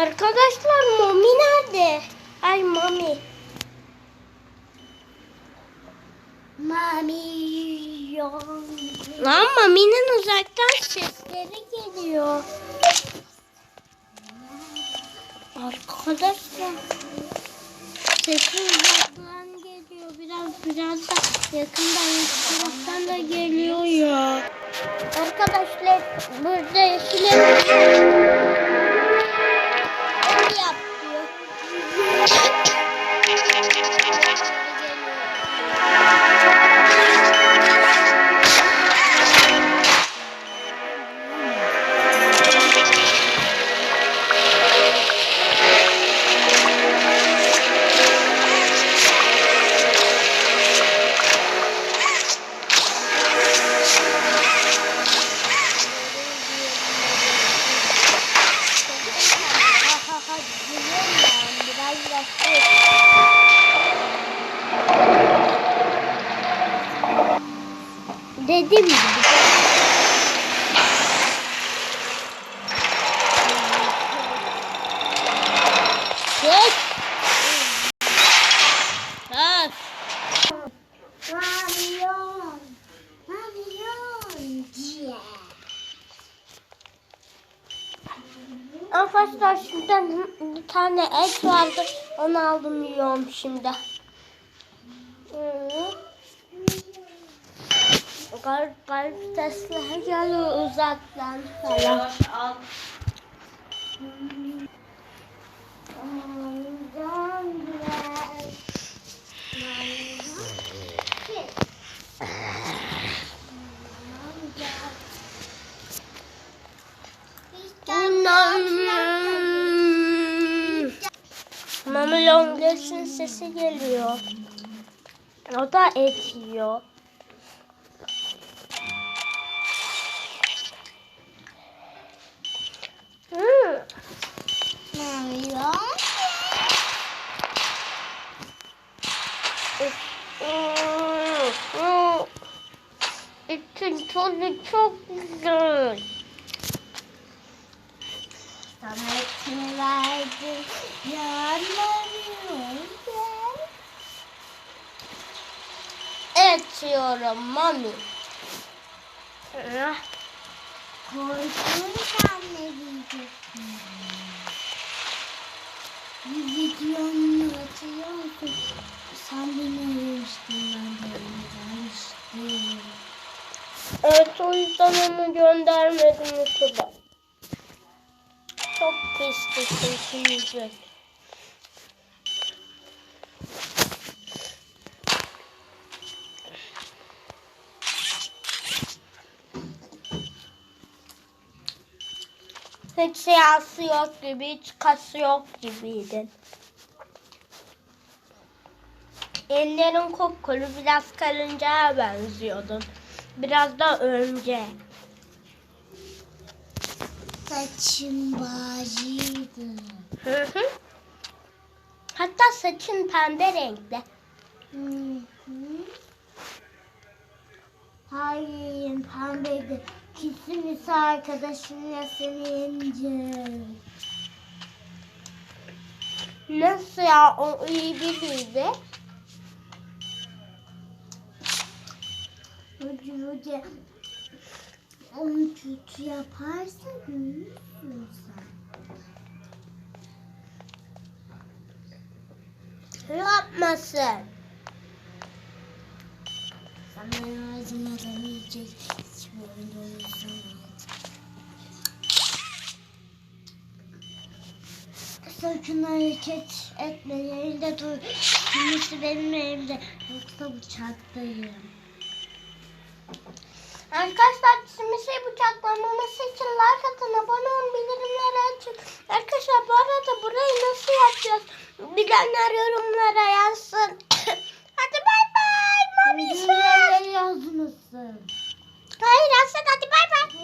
Arkadaşlar Mami nerede? Ay Mami. Mami yok. Lan Mami'nin uzaktan sesleri geliyor. Arkadaşlar. Sesi uzaktan geliyor. Biraz biraz da yakından yakından da geliyor ya. Arkadaşlar burada yeşile Dedim gibi. Geç. Öf. Mami yok. Mami yok diye. Arkadaşlar şuradan bir tane et vardı. Onu aldım yiyorum şimdi. Garip garip sesler geliyor uzaktan falan. Mama Longers'in sesi geliyor. O da et yiyor. Hmm. Etin tadı çok güzel. Etini verdim. Yanlarım. Et yiyorum mami. Ah. Korkunç anne diyeceksin. Bir videonu hatırlıyor musun? Sen beni aramıştın ben de aramıştım. Evet o yüzden onu göndermedim YouTube'a. Çok sesi yüzü. Hiç siyasi yok gibi, hiç kası yok gibiydin. Ellerin kupkuru, biraz karıncaya benziyordun. Biraz da örümceğe. Saçım bağcıydı. Hı hı. Hatta saçın pembe renkli. Hı hı. Hayır pembeydi. Kesinlikle arkadaşınla seni yenecek. Nasıl ya o iyi biriydi. Hoca hoca onu kötü yaparsa görürsün sen. Yapmasın. Sana yardım edemeyecek hiçbir oyunda oynayamaz. Sakın hareket etme yerinde dur. Kimisi benim elimde yoksa bıçaktayım. Arkadaşlar şimdi şey bıçaklanmaması için like atın, abone olun, bildirimleri açın. Arkadaşlar bu arada burayı nasıl yapacağız? Bilenler yorumlara yazsın. hadi bay bay. Yazmasın. Hayır yazsın hadi bay bay.